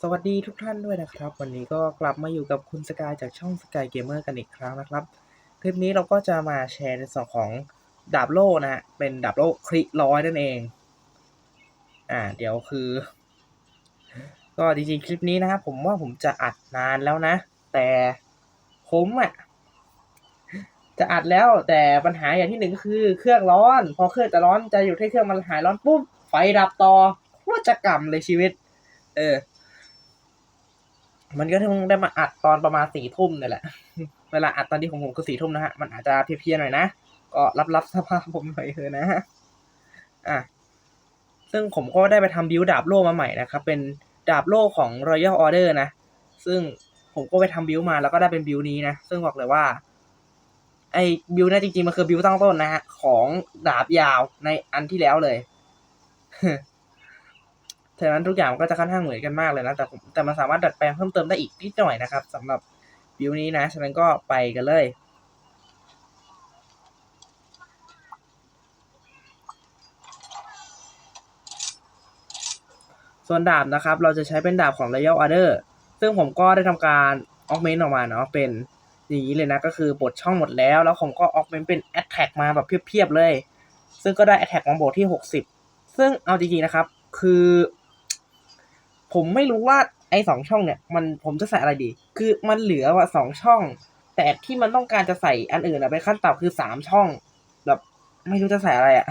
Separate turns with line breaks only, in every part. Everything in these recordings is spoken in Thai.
สวัสดีทุกท่านด้วยนะครับ วันนี้ก็กลับมาอยู่กับคุณสกายจากช่องสกายเกมเมอร์กันอีกครั้งนะครับ คลิปนี้เราก็จะมาแชร์ในส่วนของดาบโล่นะเป็นดาบโล่คลิร้อยนั่นเอง อ่า เดี๋ยวคือ ก็จริงๆคลิปนี้นะครับผมว่าผมจะอัดนานแล้วนะ แต่ผมอะจะอัดแล้วแต่ปัญหาอย่างที่หนึ่งก็คือเครื่องร้อน พอเครื่องจะร้อนจะอยู่ที่เครื่องมันหายร้อนปุ๊บไฟดับต่อ โคตรจะกำเลยชีวิต เออ มันก็ถึงได้มาอัดตอนประมาณสี่ทุ่มนี่แหละ เวลาอัดตอนที่ของผมคือสี่ทุ่มนะฮะ มันอาจจะเพลียๆหน่อยนะ ก็รับรับสภาพผมหน่อยเถอะนะฮะ อะ ซึ่งผมก็ได้ไปทำบิวดาบโล่มาใหม่นะครับ เป็นดาบโล่ของ Royal Order นะ ซึ่งผมก็ไปทำบิวมาแล้วก็ได้เป็นบิวนี้นะ ซึ่งบอกเลยว่าไอ้บิวนี่จริงๆ มันคือบิวตั้งต้นนะฮะ ของดาบยาวในอันที่แล้วเลย ฉะนั้นทุกอย่างก็จะค่อนข้างเหมือนกันมากเลยนะ แต่แต่มันสามารถดัดแปลงเพิ่มเติมได้อีกนิดหน่อยนะครับสำหรับบิวนี้นะ ฉะนั้นก็ไปกันเลยส่วนดาบนะครับ เราจะใช้เป็นดาบของ Royal Order ซึ่งผมก็ได้ทำการออกเมนต์ออกมาเนาะเป็นอย่างนี้เลยนะ ก็คือปลดช่องหมดแล้ว แล้วผมก็ออกเมนต์เป็น Attack มาแบบเพียบๆเลย ซึ่งก็ได้ Attack มาโบที่ 60 ซึ่งเอาจริงๆนะครับ คือ ผมไม่รู้ว่าไอ้สองช่องเนี่ย มันผมจะใส่อะไรดี คือมันเหลือว่าสองช่อง แต่ที่มันต้องการจะใส่อันอื่นอะเป็นขั้นต่ำคือสามช่อง แบบไม่รู้จะใส่อะไรอะ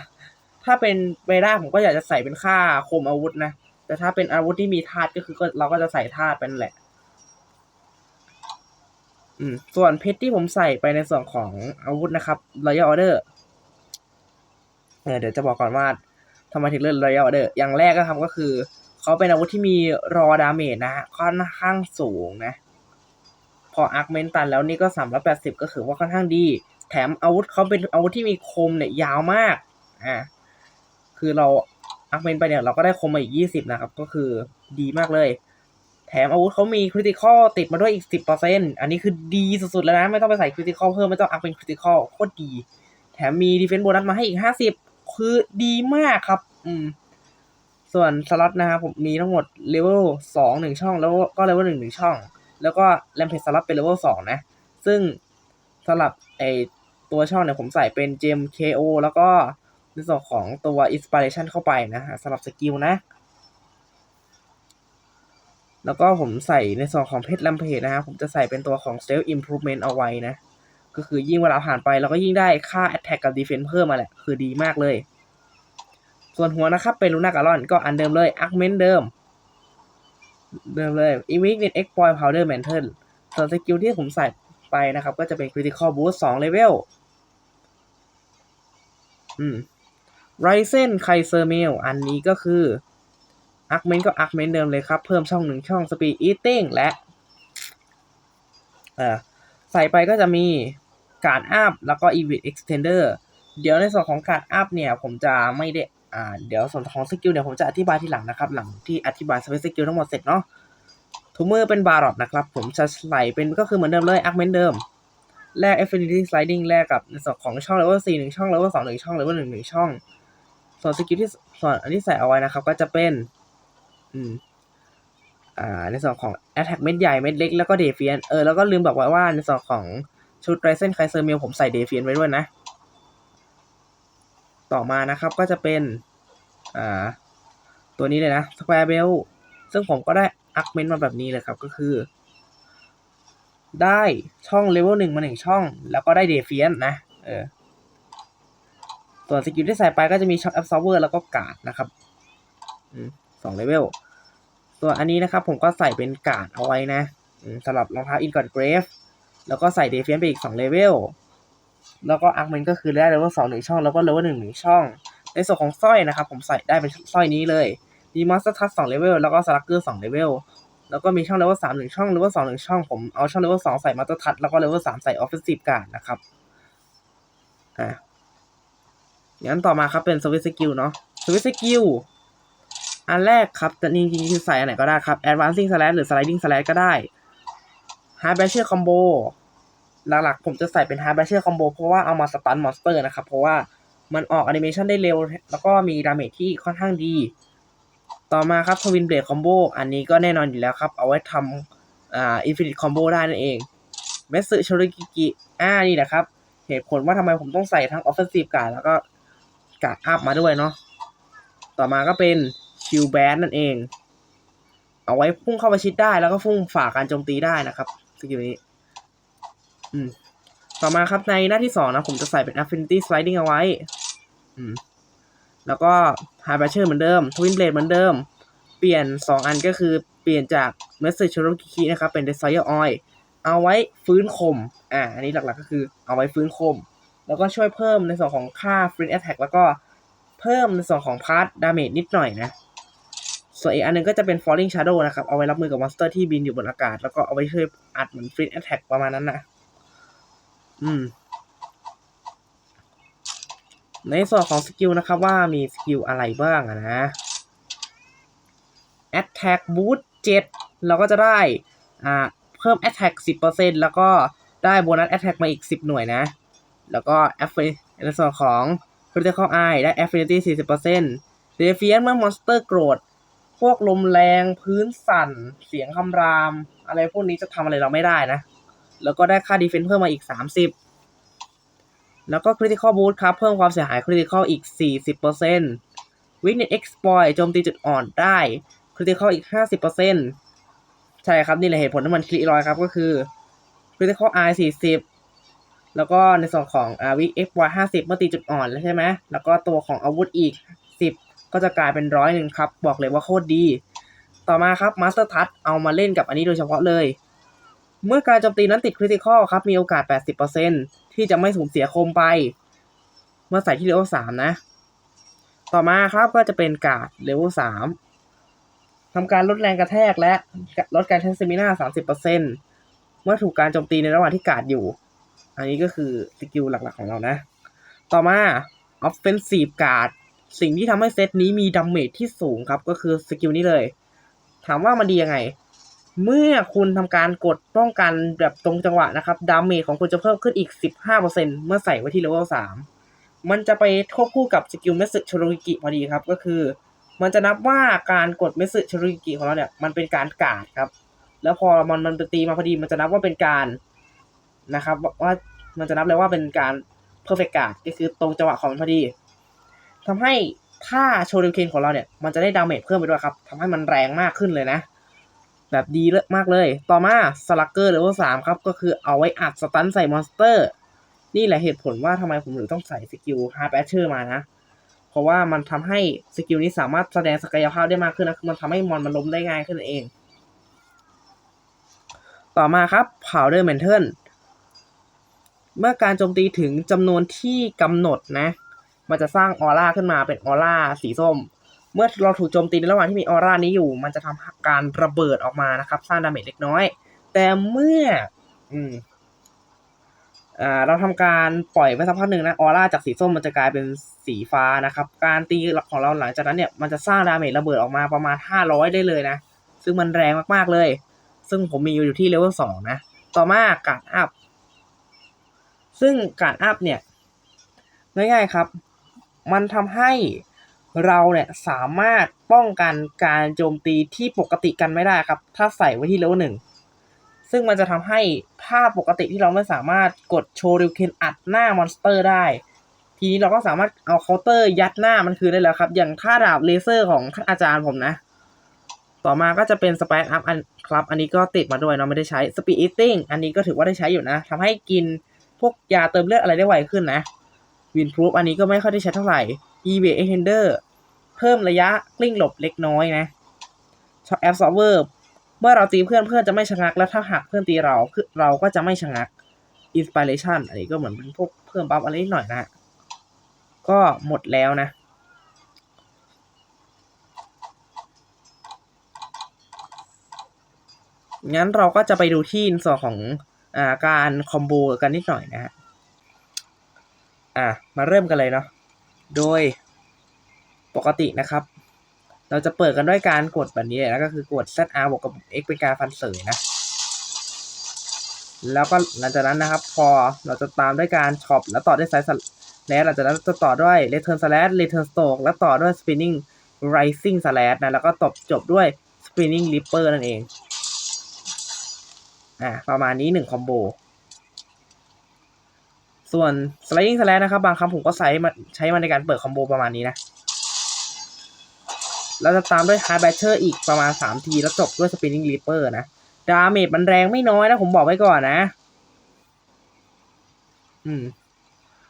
ถ้าเป็นเวด้าผมก็อยากจะใส่เป็นค่าคมอาวุธนะ แต่ถ้าเป็นอาวุธที่มีธาตุก็คือก็เราก็จะใส่ธาตุเป็นแหละ อืม ส่วนเพชรที่ผมใส่ไปในส่วนของอาวุธนะครับ Royal Order เออเดี๋ยวจะบอกก่อนว่าทำไมถึงเลือก Royal Order อย่างแรกก็ครับก็คือ เขาเป็นอาวุธที่มีรอดาเมจนะฮะค่อนข้างสูงนะ พออาร์คเมนตันแล้วนี่ก็สามร้อยแปดสิบก็ถือว่าค่อนข้างดี แถมอาวุธเขาเป็นอาวุธที่มีคมเนี่ยยาวมากอ่าคือเราอาร์คเมนไปเนี่ยเราก็ได้คมมาอีกยี่สิบนะครับ ก็คือดีมากเลย แถมอาวุธเขามีคริติคอลติดมาด้วยอีกสิบเปอร์เซ็นอันนี้คือดีสุดๆแล้วนะ ไม่ต้องไปใส่คริติคอลเพิ่มไม่ต้องอัพเป็นคริติคอลโคตรดี แถมมีดีเฟนซ์โบนัสมาให้อีกห้าสิบคือดีมากครับ อืม ส่วนสล็อตนะครับผมมีทั้งหมดเลเวลสองหนึ่งช่อง แล้วก็เลเวลหนึ่งหนึ่งช่อง แล้วก็แรมเพจสล็อตเป็นเลเวลสองนะ ซึ่งสำหรับไอตัวช่องเนี่ยผมใส่เป็นเจม KO แล้วก็ในส่วนของตัว Inspiration เข้าไปนะฮะสำหรับสกิลนะ แล้วก็ผมใส่ในส่วนของเพชรแรมเพจนะฮะผมจะใส่เป็นตัวของ Self Improvement เอาไว้นะ ก็คือยิ่งเวลาผ่านไปเราก็ยิ่งได้ค่า Attack กับ Defense เพิ่มมาแหละ คือดีมากเลย ส่วนหัวนะครับ เป็นลูน่ากาลอนก็อันเดิมเลยอาร์คเมนเดิม เดิมเลย i m i g n e t Exploit Powder Mantle ส่วนสกิลที่ผมใส่ไปนะครับ ก็จะเป็น Critical Boost 2 Level อืม Ryzen Kaiser Mail อันนี้ก็คืออาร์คเมนก็อาร์คเมนเดิมเลยครับ เพิ่มช่องหนึ่งช่อง Speed Eating และเอ่อใส่ไปก็จะมีการอัพแล้วก็ Event Extender เดี๋ยวในส่วนของการอัพเนี่ย ผมจะไม่ได้ อ่าเดี๋ยวส่วนของสกิลเดี๋ยวผมจะอธิบายทีหลังนะครับ หลังที่อธิบายสเปซสกิลทั้งหมดเสร็จเนาะทูมือเป็นบารอดนะครับ ผมจะใส่เป็นก็คือเหมือนเดิมเลยอาร์เมนเดิมแลก Affinity Sliding แลกกับในส่วนของช่อง level 4หนึ่งช่อง level 2หนึ่งช่อง level 1หนึ่งช่อง ส่วนสกิลที่ส่วนอันที่ใส่เอาไว้นะครับ ก็จะเป็นอืมอ่าในส่วนของ attack เม็ดใหญ่เม็ดเล็กแล้วก็ defiant เออแล้วก็ลืมบอกไว้ว่าในส่วนของชุด Ryzen Kaiser Mail ผมใส่ defiant ไว้ด้วยนะ ต่อมานะครับก็จะเป็นอ่าตัวนี้เลยนะ Square Bell ซึ่งผมก็ได้อักเมนต์มาแบบนี้เลยครับก็คือ ได้ช่องเลเวลหนึ่งมาหนึ่งช่อง แล้วก็ได้เดฟิเอนนะเออส่วนสกิลที่ใส่ไปก็จะมีช็อต absorber แล้วก็การ์ดนะครับอสองเลเวลส่วนอันนี้นะครับผมก็ใส่เป็นการ์ดเอาไว้นะสำหรับรองเท้าอินกอดเกรฟแล้วก็ใส่เดฟิเอนไปอีกสองเลเวล แล้วก็อาร์คเมนก็คือได้เลเวลสองหนึ่งช่องแล้วก็เลเวลหนึ่งหนึ่งช่อง ในส่วนของสร้อยนะครับ ผมใส่ได้เป็นสร้อยนี้เลยมีม a สเตอร์ทัสสองเลเวลแล้วก็สลักเกอร์สองเลเวลแล้วก็มีช่องเลเวลสามหนึ่งช่องเลเวลสองหนึ่งช่องผมเอาช่องเลเวลสองใส่มาสเตอร์ทัสแล้วก็เลเวลสามใส่ออฟฟิศซีฟการ์ดนะครับอ่างั้นต่อมาครับเป็นสวิตสกิลเนาะสวิตสกิลอันแรกครับแต่จริงๆคือใส่อันไหนก็ได้ครับ advancing slash หรือ sliding slash ก็ได้ hard basher combo หลักๆ ผมจะใส่เป็น hard basher combo เพราะว่าเอามาสตันมอนสเตอร์นะครับ เพราะว่ามันออกแอนิเมชันได้เร็ว แล้วก็มีดาเมจที่ค่อนข้างดี ต่อมาครับทวินเบรดคอมโบอันนี้ก็แน่นอนอยู่แล้วครับ เอาไว้ทำอ่าอินฟินิตคอมโบได้นั่นเองเมสซึโชริกิกิอ่านี่แหละครับ เหตุผลว่าทำไมผมต้องใส่ทั้งออฟเฟนซีฟการ์ดแล้วก็การ์ดอัพมาด้วยเนาะต่อมาก็เป็นชิลแบนนั่นเอง เอาไว้พุ่งเข้าประชิดได้แล้วก็พุ่งฝ่าการโจมตีได้นะครับสกิลนี้ ต่อมาครับในหน้าที่สองนะ ผมจะใส่เป็น Affinity Sliding เอาไว้แล้วก็ High b a t c h e r เหมือนเดิม Twin Blade เหมือนเดิม เปลี่ยน 2 อันก็คือเปลี่ยนจาก Message c h o r o k i k i นะครับ เป็น Desire Oil เอาไว้ฟื้นคม อ่า อันนี้หลักๆก็คือเอาไว้ฟื้นคม แล้วก็ช่วยเพิ่มในส่วนของค่า Free Attack แล้วก็เพิ่มในส่วนของ Part Damage นิดหน่อยนะ ส่วนอีกอันหนึงก็จะเป็น Falling Shadow นะครับ เอาไว้รับมือกับมอนสเตอร์ที่บินอยู่บนอากาศ แล้วก็เอาไว้ช่วยอัดเหมือน Free Attack ประมาณนั้นนะ อืม ในส่วนของสกิลนะครับว่ามีสกิลอะไรบ้างอะนะ Attack Boost 7 เราก็จะได้อ่าเพิ่ม Attack 10%แล้วก็ได้โบนัส Attack มาอีก 10 หน่วยนะ แล้วก็ Aff- ในส่วนของ Critical Eye ได้ Affinity 40% Defiant เมื่อมอนสเตอร์โกรธพวกลมแรงพื้นสั่น เสียงคำราม อะไรพวกนี้จะทำอะไรเราไม่ได้นะ แล้วก็ได้ค่า Defense เพิ่มมาอีก 30 แล้วก็ Critical Boost ครับ เพิ่มความเสียหาย Critical อีก 40% Weakness Exploit โจมตีจุดอ่อนได้ Critical อีก 50%ใช่ครับ นี่แหละเหตุผลที่มันคลิรอยครับก็คือ Critical Eye 40แล้วก็ในส่วนของอ่า Weak Exploit 50เมื่อตีจุดอ่อนแล้วใช่ไหมแล้วก็ตัวของอาวุธอีก 10 ก็จะกลายเป็นร้อยหนึ่งครับ บอกเลยว่าโคตรดี ต่อมาครับ Master Touch เอามาเล่นกับอันนี้โดยเฉพาะเลย เมื่อการโจมตีนั้นติดคริติคอลครับ มีโอกาส 80%ที่จะไม่สูญเสียคมไป เมื่อใส่ที่เลเวล3นะ ต่อมาครับก็จะเป็นการ์ดเลเวล3ทำการลดแรงกระแทกและลดการใช้สมิน่า 30%เมื่อถูกการโจมตีในระหว่างที่การ์ดอยู่ อันนี้ก็คือสกิลหลักๆของเรานะ ต่อมา Offensive Guard สิ่งที่ทำให้เซตนี้มีดาเมจที่สูงครับ ก็คือสกิลนี้เลย ถามว่ามันดียังไง เมื่อคุณทำการกดป้องกันแบบตรงจังหวะนะครับ ดาเมจของคุณจะเพิ่มขึ้นอีก 15%เมื่อใส่ไว้ที่เลเวล3มันจะไปควบคู่กับสกิลเมสซึโชโรกิกิพอดีครับ ก็คือ มันจะนับว่าการกดเมสซึโชโรกิกิของเราเนี่ย มันเป็นการกาดครับ แล้วพอมันมันตีมาพอดีมันจะนับว่าเป็นการนะครับ ว่ามันจะนับเลยว่าเป็นการเพอร์เฟกต์การ์ดก็คือตรงจังหวะของมันพอดีทำให้ถ้าโชว์ดิวเคนของเราเนี่ย มันจะได้ดาเมจเพิ่มไปด้วยครับทำให้มันแรงมากขึ้นเลยนะ แบบดีเลยมากเลย ต่อมาสลักเกอร์เลเวลสามครับ ก็คือเอาไว้อัดสตันใส่มอนสเตอร์ นี่แหละเหตุผลว่าทำไมผมถึงต้องใส่สกิลฮาร์ดแบชเชอร์มานะ เพราะว่ามันทำให้สกิลนี้สามารถแสดงศักยภาพได้มากขึ้นนะคือมันทำให้มอนมันล้มได้ง่ายขึ้นเอง ต่อมาครับ Powder Mantle เมื่อการโจมตีถึงจำนวนที่กำหนดนะ มันจะสร้างออร่าขึ้นมาเป็นออร่าสีส้ม เมื่อเราถูกโจมตีในระหว่างที่มีออร่านี้อยู่ มันจะทำการระเบิดออกมานะครับ สร้างดาเมจเล็กน้อย แต่เมื่อ อืมอ่าเราทำการปล่อยไปสักพักหนึ่งนะออร่าจากสีส้มมันจะกลายเป็นสีฟ้านะครับ การตีของเราหลังจากนั้นเนี่ยมันจะสร้างดาเมจระเบิดออกมาประมาณ 500 ได้เลยนะ ซึ่งมันแรงมากๆเลย ซึ่งผมมีอยู่ที่เลเวลสองนะ ต่อมาการอัพซึ่งการอัพเนี่ยง่ายๆครับ มันทำให้ เราเนี่ยสามารถป้องกันการโจมตีที่ปกติกันไม่ได้ครับ ถ้าใส่ไว้ที่เลเวลหนึ่งซึ่งมันจะทำให้ถ้าปกติที่เราไม่สามารถกดโชว์ริวเคนอัดหน้ามอนสเตอร์ได้ ทีนี้เราก็สามารถเอาเคาน์เตอร์ยัดหน้ามันคืนได้แล้วครับ อย่างท่าดาบเลเซอร์ของท่านอาจารย์ผมนะ ต่อมาก็จะเป็นสปร์อัพอันครับ อันนี้ก็ติดมาด้วยเนาะไม่ได้ใช้สปีดอีติ้งอันนี้ก็ถือว่าได้ใช้อยู่นะทำให้กินพวกยาเติมเลือดอะไรได้ไวขึ้นนะ วินพรูฟอันนี้ก็ไม่ค่อยได้ใช้เท่าไหร่ e b a e n d e r เพิ่มระยะกลิ้งหลบเล็กน้อยนะช็อ k แอ b ซอ r เวอร์เมื่อเราตีเพื่อนเพื่อนจะไม่ชะงัก แล้วถ้าหากเพื่อนตีเราเราก็จะไม่ชะงัก inspiration อันนี้ก็เหมือนเป็นพวกเพิ่มบัฟอะไรนิดหน่อยนะ ก็หมดแล้วนะ งั้นเราก็จะไปดูที่ส่วนของอาการคอมโบกันนิดหน่อยนะฮะ อะมาเริ่มกันเลยเนาะโดยปกตินะครับ เราจะเปิดกันด้วยการกดแบบนี้เลยนะก็คือกด ZR บวกกับ X เป็นการฟันเสยนะ แล้วก็หลังจากนั้นนะครับ พอเราจะตามด้วยการช็อปแล้วต่อด้วยไซส์แล้วหลังจากนั้นจะต่อด้วย Return Slash Return Stroke แล้วต่อด้วย Spinning rising slash นะแล้วก็ตบจบด้วย spinning ripper นั่นเองอ่าประมาณนี้หนึ่งคอมโบ ส่วน sliding slash นะครับ บางครั้งผมก็ใช้มันใช้มันในการเปิดคอมโบประมาณนี้นะ แล้วจะตามด้วย hard basher อีกประมาณ 3 ที แล้วจบด้วย spinning ripper นะ ดาเมจมันแรงไม่น้อยนะ ผมบอกไว้ก่อนนะ อืม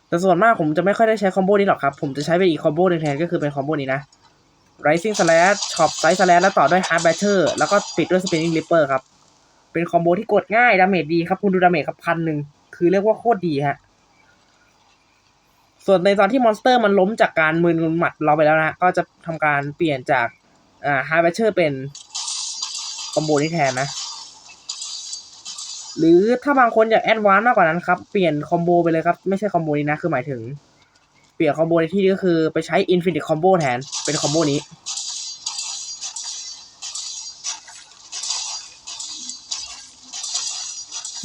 แต่ส่วนมากผมจะไม่ค่อยได้ใช้คอมโบนี้หรอกครับ ผมจะใช้เป็นอีกคอมโบนึงแทนก็คือเป็นคอมโบนี้นะ rising slash chop side slash แล้วต่อด้วย hard basher แล้วก็ปิดด้วย spinning ripper ครับ เป็นคอมโบที่กดง่าย ดาเมจดีครับ คุณดูดาเมจครับพันหนึ่ง คือเรียกว่าโคตรดีฮะ ส่วนในตอนที่มอนสเตอร์มันล้มจากการมืนหมัดเราไปแล้วนะ ก็จะทำการเปลี่ยนจากอ่า hard basher เป็นคอมโบนี้แทนนะ หรือถ้าบางคนอยากแอดวานซ์มากกว่านั้นครับ เปลี่ยนคอมโบไปเลยครับ ไม่ใช่คอมโบนี้นะ คือหมายถึง เปลี่ยนคอมโบในที่นี้ก็คือไปใช้ Infinite Combo แทน เป็นคอมโบนี้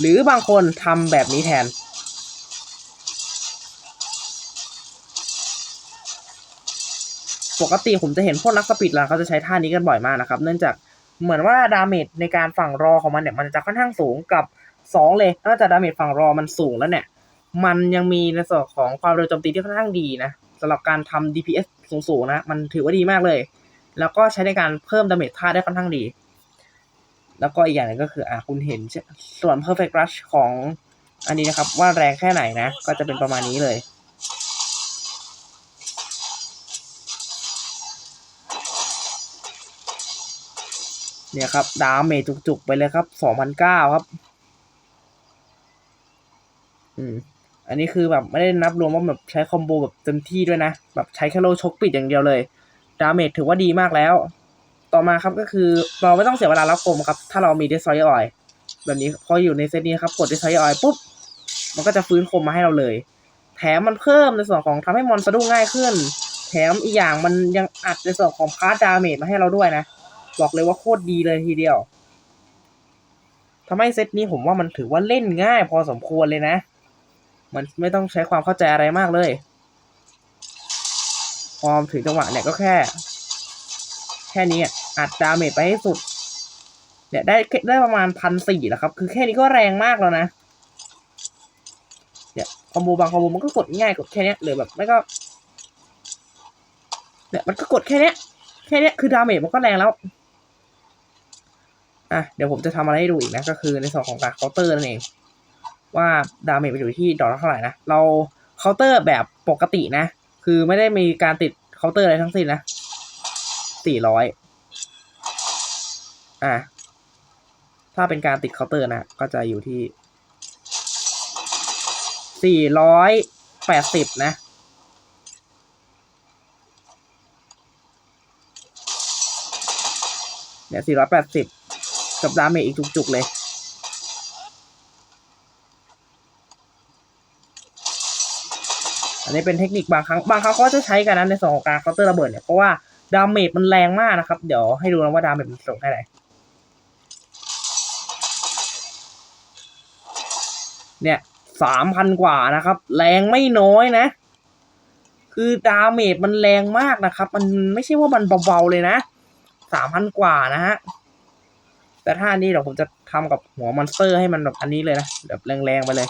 หรือบางคนทำแบบนี้แทน ปกติผมจะเห็นพวกนักสปีดรันเขาจะใช้ท่านี้กันบ่อยมากนะครับ เนื่องจากเหมือนว่าดาเมจในการฝั่งรอของมันเนี่ยมันจะค่อนข้างสูงกับสองเลยนอกจากดาเมจฝั่งรอมันสูงแล้วเนี่ย มันยังมีในส่วนของความเร็วโจมตีที่ค่อนข้างดีนะสำหรับการทำ DPS สูงๆนะ มันถือว่าดีมากเลย แล้วก็ใช้ในการเพิ่มดาเมจท่าได้ค่อนข้างดี แล้วก็อีกอย่างหนึงก็คืออะคุณเห็นส่วน perfect rush ของอันนี้นะครับว่าแรงแค่ไหนนะ ก็จะเป็นประมาณนี้เลย เนี่ยครับ ดาเมจจุกๆ ไปเลยครับสองพันเก้าครับ อืม อันนี้คือแบบไม่ได้นับรวมว่าแบบใช้คอมโบแบบเต็มที่ด้วยนะ แบบใช้แค่โลชกปิดอย่างเดียวเลย ดาเมจถือว่าดีมากแล้ว ต่อมาครับก็คือเราไม่ต้องเสียเวลารับคมครับ ถ้าเรามี Destroyer Oil แบบนี้พออยู่ในเซตนี้ครับ กด Destroyer Oil ปุ๊บ มันก็จะฟื้นคมมาให้เราเลย แถมมันเพิ่มในส่วนของทำให้มอนสะดุ้งง่ายขึ้น แถมอีกอย่างมันยังอัดในส่วนของพาร์ตดาเมจมาให้เราด้วยนะ บอกเลยว่าโคตรดีเลยทีเดียวทำให้เซตนี้ผมว่ามันถือว่าเล่นง่ายพอสมควรเลยนะ มันไม่ต้องใช้ความเข้าใจอะไรมากเลย พอถึงจังหวะเนี่ยก็แค่ แค่นี้อัดดาเมจไปให้สุด เนี่ยได้ได้ประมาณพันสี่แล้วครับ คือแค่นี้ก็แรงมากแล้วนะ เนี่ยคอมโบบางคอมโบมันก็กดง่ายกดแค่นี้หรือแบบไม่ก็ เนี่ยมันก็กดแค่นี้แค่นี้คือดาเมจมันก็แรงแล้ว อะเดี๋ยวผมจะทำอะไรให้ดูอีกนะ ก็คือในส่วนของการเคาน์เตอร์นั่นเอง ว่าดาเมจไปอยู่ที่ดอกละเท่าไหร่นะ เราเคาน์เตอร์แบบปกตินะ คือไม่ได้มีการติดเคาน์เตอร์อะไรทั้งสิ้นนะสี่ร้อยอะถ้าเป็นการติดเคาน์เตอร์นะ ก็จะอยู่ที่สี่ร้อยแปดสิบนะเนี่ยสี่ร้อยแปดสิบ กับดาเมจอีกจุกๆเลย อันนี้เป็นเทคนิคบางครั้ง บางครั้งเขาจะใช้กันนะในส่วนของการเคาน์เตอร์ระเบิดเนี่ย เพราะว่าดาเมจมันแรงมากนะครับ เดี๋ยวให้ดูนะว่าดาเมจมันสูงแค่ไหน เนี่ยสามพันกว่านะครับ แรงไม่น้อยนะ คือดาเมจมันแรงมากนะครับ มันไม่ใช่ว่ามันเบาๆเลยนะสามพันกว่านะฮะ แต่ถ้านี้เดี๋ยวผมจะทำกับหัวมอนสเตอร์ให้มันแบบอันนี้เลยนะแบบแรงๆไปเลย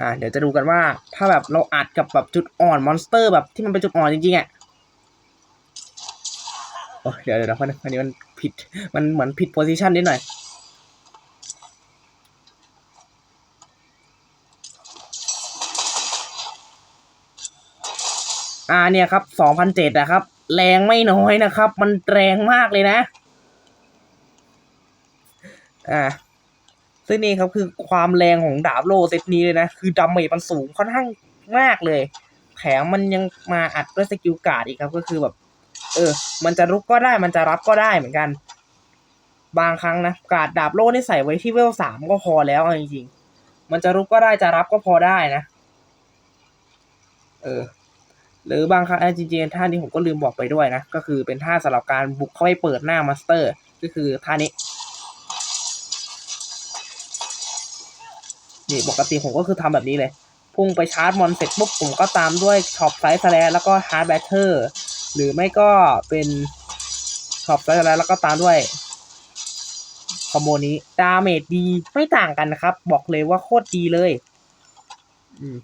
อ่า เดี๋ยวจะดูกันว่า ถ้าแบบเราอัดกับแบบจุดอ่อนมอนสเตอร์แบบที่มันเป็นจุดอ่อนจริงๆอะโอ้เดี๋ยวเดี๋ยวเดี๋ยวอันนี้มันผิดมันเหมือนผิดโพซิชันนิดหน่อยอ่าเนี่ยครับสองพันเจ็ดนะครับ แรงไม่น้อยนะครับ มันแรงมากเลยนะ อ่าซึ่งนี่ครับคือความแรงของดาบโลเซตนี้เลยนะ คือดาเมจมันสูงค่อนข้างมากเลย แถมมันยังมาอัดด้วยสกิลการ์ดอีกครับก็คือแบบ เออ มันจะรุกก็ได้มันจะรับก็ได้เหมือนกัน บางครั้งนะการ์ดดาบโลนี่ใส่ไว้ที่เวลสามก็พอแล้วจริงๆมันจะรุกก็ได้จะรับก็พอได้นะ เออ หรือบางครั้งจริงๆท่านี้ผมก็ลืมบอกไปด้วยนะ ก็คือเป็นท่าสำหรับการบุกเข้าไปเปิดหน้ามาสเตอร์ ก็คือท่านี้นี่ปกติผมก็คือทำแบบนี้เลยพพุ่งไปชาร์จมอนเสร็จปุ๊บผมก็ตามด้วยช็อปไซส์แสลแล้วก็ฮาร์ดแบตเตอร์หรือไม่ก็เป็นช็อปไซส์แสลแล้วก็ตามด้วยคอมโบนี้ดาเมจดีไม่ต่างกันนะครับ บอกเลยว่าโคตรดีเลยอืม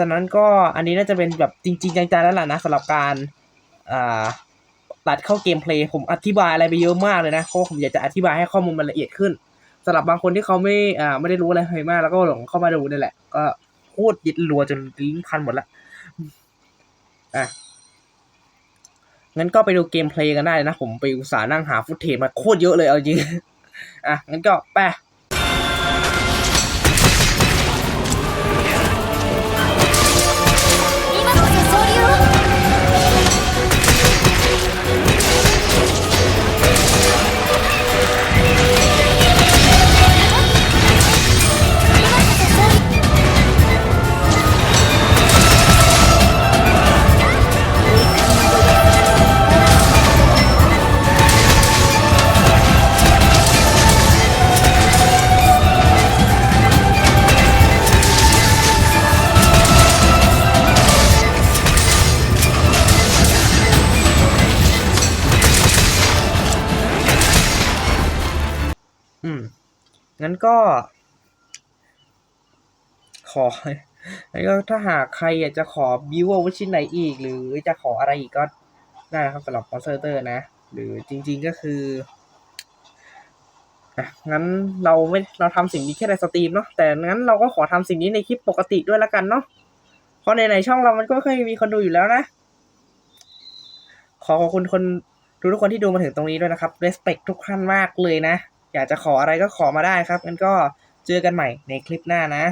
ฉะนั้นก็อันนี้น่าจะเป็นแบบจริง ๆ จังๆแล้วล่ะนะสำหรับการอ่าตัดเข้าเกมเพลย์ผมอธิบายอะไรไปเยอะมากเลยนะเพราะผมอยากจะอธิบายให้ข้อมูลมันละเอียดขึ้นสำหรับบางคนที่เขาไม่อ่าไม่ได้รู้อะไรมาก แล้วก็หลงเข้ามาดูนี่แหละ ก็พูดยึดรัวจนลิ้นพันหมดละอะงั้นก็ไปดูเกมเพลย์กันได้นะ ผมไปอุตส่าห์นั่งหาฟุตเทจมาโคตรเยอะเลยเอาจริง อะงั้นก็ไป ก็ขอแล้วก็ถ้าหากใครอยากจะขอบิวอาวุธชิ้นไหนอีก หรือจะขออะไรอีกก็ได้นะครับสำหรับคอนเสิร์เตอร์นะ หรือจริง ๆก็คืองั้นเราไม่เราทำสิ่งนี้แค่ในสตรีมเนาะแต่งั้นเราก็ขอทำสิ่งนี้ในคลิปปกติด้วยละกันเนาะเพราะในในช่องเรามันก็ไม่เคยมีคนดูอยู่แล้วนะ ขอขอบคุณคนดูทุกคนที่ดูมาถึงตรงนี้ด้วยนะครับ respect ทุกท่านมากเลยนะ อยากจะขออะไรก็ขอมาได้ครับงั้นก็เจอกันใหม่ในคลิปหน้านะ